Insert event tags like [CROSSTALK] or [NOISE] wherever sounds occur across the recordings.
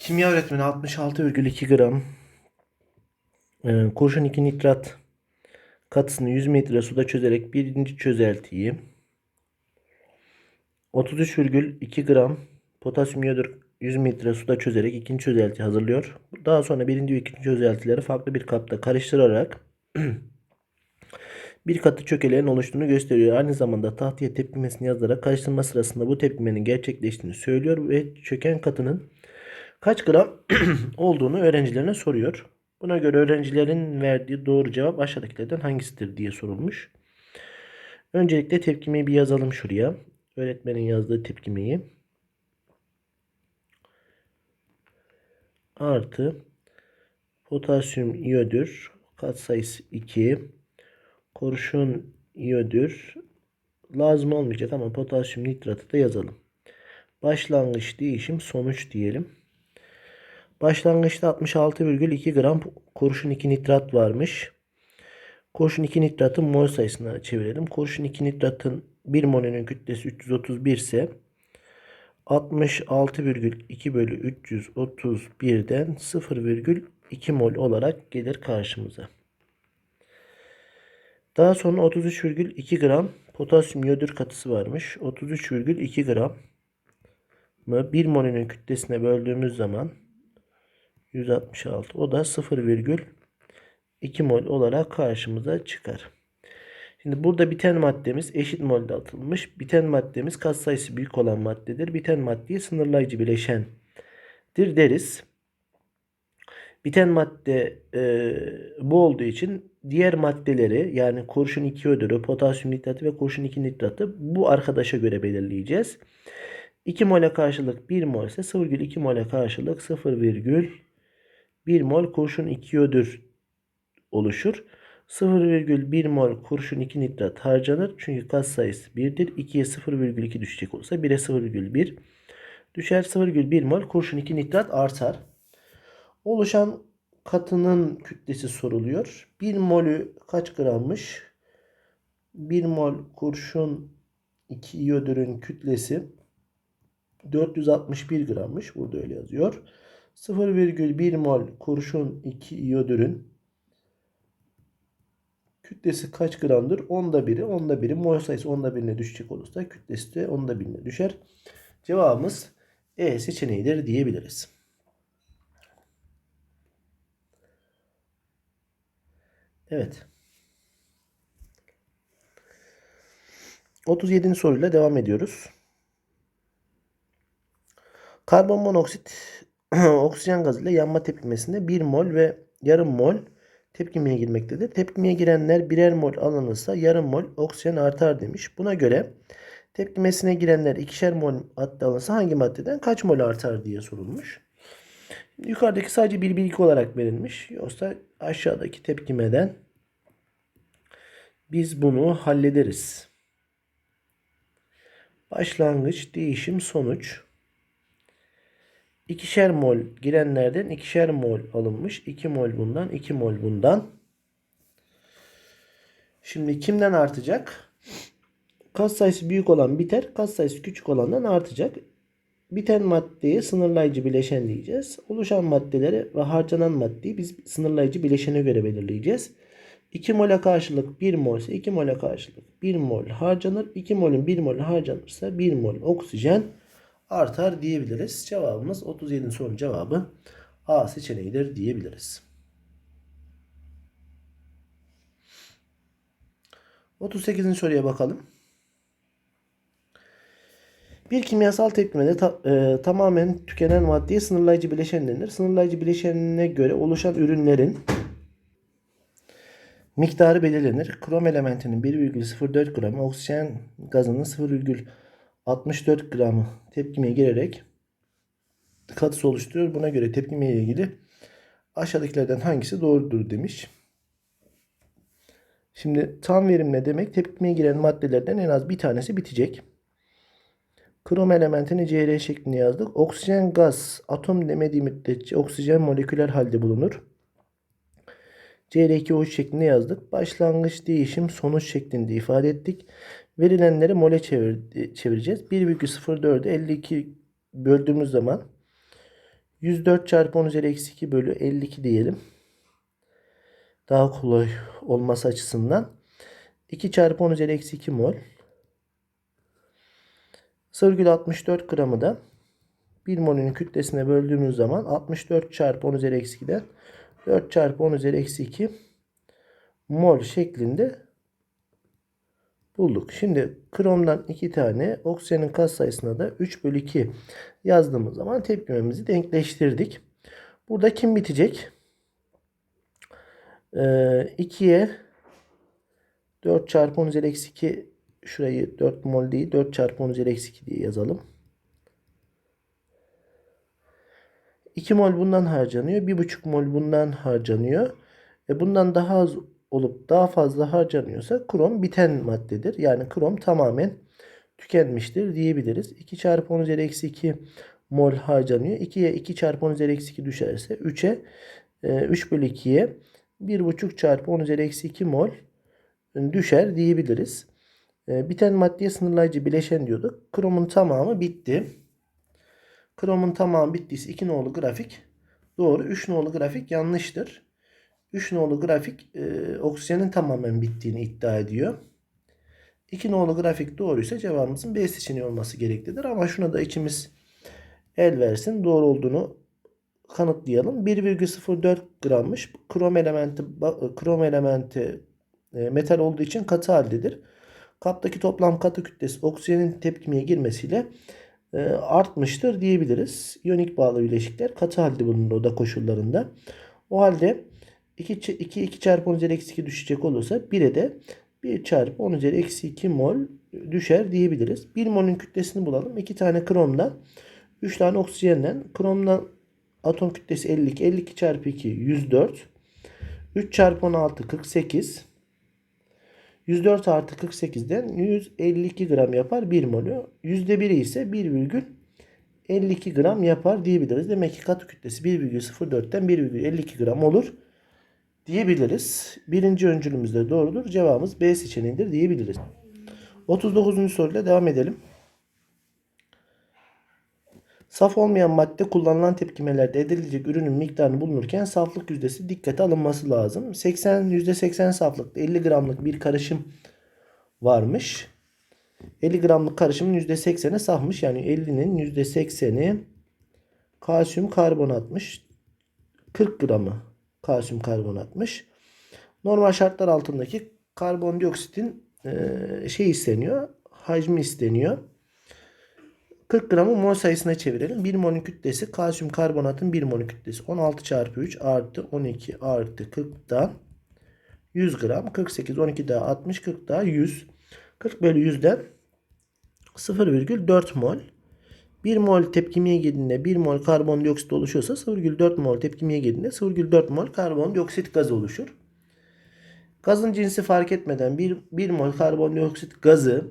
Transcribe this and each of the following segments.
Kimya öğretmeni 66,2 gram e, kurşun 2 nitrat katısını 100 metre suda çözerek birinci çözeltiyi 33,2 gram potasyum iyodür 100 metre suda çözerek ikinci çözelti hazırlıyor. Daha sonra birinci ve ikinci çözeltileri farklı bir kapta karıştırarak [CLEARS THROAT] bir katı çökeleğin oluştuğunu gösteriyor. Aynı zamanda tahtaya tepkimesini yazarak karıştırma sırasında bu tepkimenin gerçekleştiğini söylüyor ve çöken katının kaç gram [CLEARS THROAT] olduğunu öğrencilerine soruyor. Buna göre öğrencilerin verdiği doğru cevap aşağıdakilerden hangisidir diye sorulmuş. Öncelikle tepkimeyi bir yazalım şuraya. Öğretmenin yazdığı tepkimeyi. Artı potasyum iyodür katsayısı 2 kurşun iyodür lazım olmayacak ama potasyum nitratı da yazalım. Başlangıç değişim sonuç diyelim. Başlangıçta 66,2 gram kurşun 2 nitrat varmış. Kurşun 2 nitratın mol sayısına çevirelim. Kurşun 2 nitratın 1 molünün kütlesi 331 ise 66,2 bölü 331'den 0,2 mol olarak gelir karşımıza. Daha sonra 33,2 gram potasyum iyodür katısı varmış. 33,2 gram mı 1 molünün kütlesine böldüğümüz zaman 166 o da 0,2 mol olarak karşımıza çıkar. Şimdi burada biten maddemiz eşit molde atılmış. Biten maddemiz katsayısı büyük olan maddedir. Biten maddeye sınırlayıcı bileşendir deriz. Biten madde e, bu olduğu için diğer maddeleri yani kurşun 2 ödürü, potasyum nitratı ve kurşun 2 nitratı bu arkadaşa göre belirleyeceğiz. 2 mole karşılık 1 mol ise 0,2 mole karşılık 0,1 mol kurşun 2 ödür oluşur. 0,1 mol kurşun 2 nitrat harcanır. Çünkü kat sayısı 1'dir. 2'ye 0,2 düşecek olsa 1'e 0,1 düşer. 0,1 mol kurşun 2 nitrat artar. Oluşan katının kütlesi soruluyor. 1 molü kaç grammış? 1 mol kurşun 2 iyodürün kütlesi 461 grammış. Burada öyle yazıyor. 0,1 mol kurşun 2 iyodürün kütlesi kaç gramdır? Onda biri. Onda biri mol sayısı onda birine düşecek olursa kütlesi de onda birine düşer. Cevabımız E seçeneğidir diyebiliriz. Evet. 37. soruyla devam ediyoruz. Karbon monoksit [CLEARS THROAT] oksijen gazıyla yanma tepkimesinde 1 mol ve yarım mol tepkimeye girmektedir. Tepkimeye girenler birer mol alınırsa yarım mol oksijen artar demiş. Buna göre tepkimesine girenler ikişer mol madde alınırsa hangi maddeden kaç mol artar diye sorulmuş. Yukarıdaki sadece bir bilgi olarak verilmiş. Yoksa aşağıdaki tepkimeden biz bunu hallederiz. Başlangıç, değişim, sonuç. İkişer mol girenlerden ikişer mol alınmış. 2 mol bundan, 2 mol bundan. Şimdi kimden artacak? Kas sayısı büyük olan biter. Kas sayısı küçük olandan artacak. Biten maddeye sınırlayıcı bileşen diyeceğiz. Oluşan maddeleri ve harcanan maddeyi biz sınırlayıcı bileşene göre belirleyeceğiz. 2 mola karşılık 1 mol ise 2 mola karşılık 1 mol harcanır. 2 molün 1 mol harcanırsa 1 mol oksijen artar diyebiliriz. Cevabımız 37. sorunun cevabı A seçeneğidir diyebiliriz. 38. soruya bakalım. Bir kimyasal tepkimede ta, e, tamamen tükenen maddeye sınırlayıcı bileşen denir. Sınırlayıcı bileşenine göre oluşan ürünlerin miktarı belirlenir. Krom elementinin 1,04 gramı, oksijen gazının 0,64 gramı tepkimeye girerek katısı oluşturuyor. Buna göre tepkime ile ilgili aşağıdakilerden hangisi doğrudur demiş. Şimdi tam verim ne demek? Tepkimeye giren maddelerden en az bir tanesi bitecek. Krom elementini Cr şeklinde yazdık. Oksijen gaz atom demediği müddetçe oksijen moleküler halde bulunur. Cr2O3 şeklinde yazdık. Başlangıç değişim sonuç şeklinde ifade ettik. Verilenleri mole çevir, çevireceğiz. 1,04'ü 52 böldüğümüz zaman 104 çarpı 10 üzeri eksi 2 bölü 52 diyelim. Daha kolay olması açısından. 2 çarpı 10 üzeri eksi 2 mol. 0,64 gramı da 1 molünün kütlesine böldüğümüz zaman 64 çarpı 10 üzeri eksi 2'den 4 çarpı 10 üzeri eksi 2 mol şeklinde bulduk. Şimdi kromdan 2 tane, oksijenin kat sayısına da 3 bölü 2 yazdığımız zaman tepkimemizi denkleştirdik. Burada kim bitecek? Ee, 2'ye 4 çarpı 10 üzeri eksi 2 şurayı 4 mol değil 4 çarpı 10 üzeri eksi 2 diye yazalım. 2 mol bundan harcanıyor. 1,5 mol bundan harcanıyor. E bundan daha az olup daha fazla harcanıyorsa krom biten maddedir. Yani krom tamamen tükenmiştir diyebiliriz. 2 çarpı 10 üzeri eksi 2 mol harcanıyor. 2'ye 2 çarpı 10 üzeri eksi 2 düşerse 3'e 3 bölü 2'ye 1,5 çarpı 10 üzeri eksi 2 mol düşer diyebiliriz. E, biten maddeye sınırlayıcı bileşen diyorduk. Kromun tamamı bitti. Kromun tamamı bittiyse 2 nolu grafik doğru. 3 nolu grafik yanlıştır. 3 nolu grafik e, oksijenin tamamen bittiğini iddia ediyor. 2 nolu grafik doğruysa cevabımızın B seçeneği olması gereklidir. Ama şuna da içimiz el versin. Doğru olduğunu kanıtlayalım. 1,04 grammış. Krom elementi krom elementi e, metal olduğu için katı haldedir. Kaptaki toplam katı kütlesi oksijenin tepkimeye girmesiyle e, artmıştır diyebiliriz. İyonik bağlı bileşikler katı halde bulunur oda koşullarında. O halde 2, 2, 2 çarpı 10 üzeri eksi 2 düşecek olursa 1'e de 1 çarpı 10 üzeri eksi 2 mol düşer diyebiliriz. 1 molün kütlesini bulalım. 2 tane kromdan 3 tane oksijenden kromdan atom kütlesi 52. 52 çarpı 2 104. 3 çarpı 16 48. 104 artı 48'den 152 gram yapar 1 molü. %1'i ise 1,52 gram yapar diyebiliriz. Demek ki katı kütlesi 1,04'ten 1,52 gram olur diyebiliriz. Birinci öncülümüz de doğrudur. Cevabımız B seçeneğidir diyebiliriz. 39. soruyla devam edelim. Saf olmayan madde kullanılan tepkimelerde edilecek ürünün miktarını bulunurken saflık yüzdesi dikkate alınması lazım. 80 %80 saflıkta 50 gramlık bir karışım varmış. 50 gramlık karışımın %80'i safmış. Yani 50'nin %80'i kalsiyum karbonatmış. 40 gramı kalsiyum karbonatmış. Normal şartlar altındaki karbondioksitin e, şey isteniyor. Hacmi isteniyor. 40 gramı mol sayısına çevirelim. 1 molün kütlesi kalsiyum karbonatın 1 molün kütlesi 16 çarpı 3 artı 12 artı 40'dan 100 gram. 48 12 daha 60 40 daha 100. 40 bölü 100'den 0,4 mol. 1 mol tepkimeye girdiğinde 1 mol karbondioksit oluşuyorsa 0,4 mol tepkimeye girdiğinde 0,4 mol karbondioksit gazı oluşur. Gazın cinsi fark etmeden 1, 1 mol karbondioksit gazı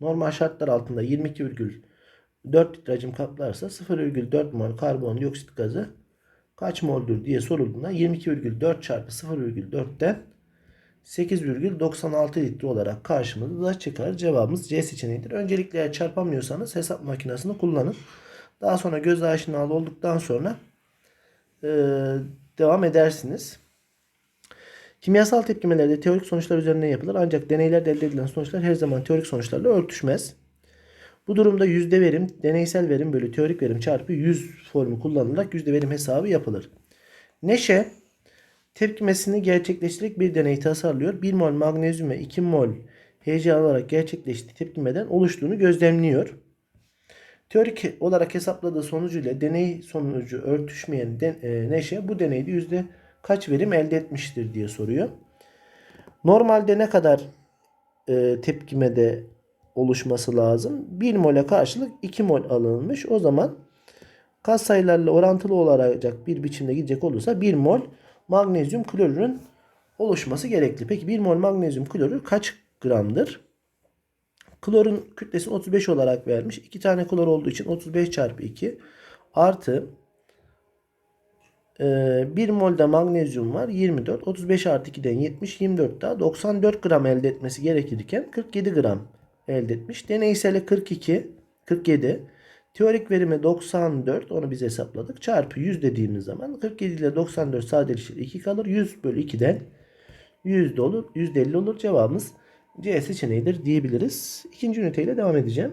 normal şartlar altında 22,4 litre hacim kaplarsa 0,4 mol karbondioksit gazı kaç moldür diye sorulduğunda 22,4 çarpı 0,4'ten 8,96 litre olarak karşımıza çıkar. Cevabımız C seçeneğidir. Öncelikle eğer çarpamıyorsanız hesap makinesini kullanın. Daha sonra göz aşinalı olduktan sonra e, devam edersiniz. Kimyasal tepkimelerde teorik sonuçlar üzerinden yapılır. Ancak deneylerde elde edilen sonuçlar her zaman teorik sonuçlarla örtüşmez. Bu durumda yüzde verim, deneysel verim bölü teorik verim çarpı 100 formu kullanılarak yüzde verim hesabı yapılır. Neşe tepkimesini gerçekleştirerek bir deney tasarlıyor. 1 mol magnezyum ve 2 mol Hg alarak gerçekleştiği tepkimeden oluştuğunu gözlemliyor. Teorik olarak hesapladığı sonucuyla deney sonucu örtüşmeyen e, Neşe bu deneyde yüzde kaç verim elde etmiştir diye soruyor. Normalde ne kadar e, tepkimede oluşması lazım? 1 mole karşılık 2 mol alınmış. O zaman kas sayılarla orantılı olacak bir biçimde gidecek olursa 1 mol magnezyum klorürün oluşması gerekli. Peki 1 mol magnezyum klorür kaç gramdır? Klorun kütlesini 35 olarak vermiş. 2 tane klor olduğu için 35 çarpı 2 artı 1 molda magnezyum var 24. 35 artı 2'den 70. 24 daha 94 gram elde etmesi gerekirken 47 gram elde etmiş. Deneyseli 42. 47. Teorik verimi 94 onu biz hesapladık. Çarpı 100 dediğimiz zaman 47 ile 94 sadeleşir 2 kalır. 100 bölü 2'den 100 olur. %50 olur. Cevabımız C seçeneğidir diyebiliriz. İkinci üniteyle devam edeceğim.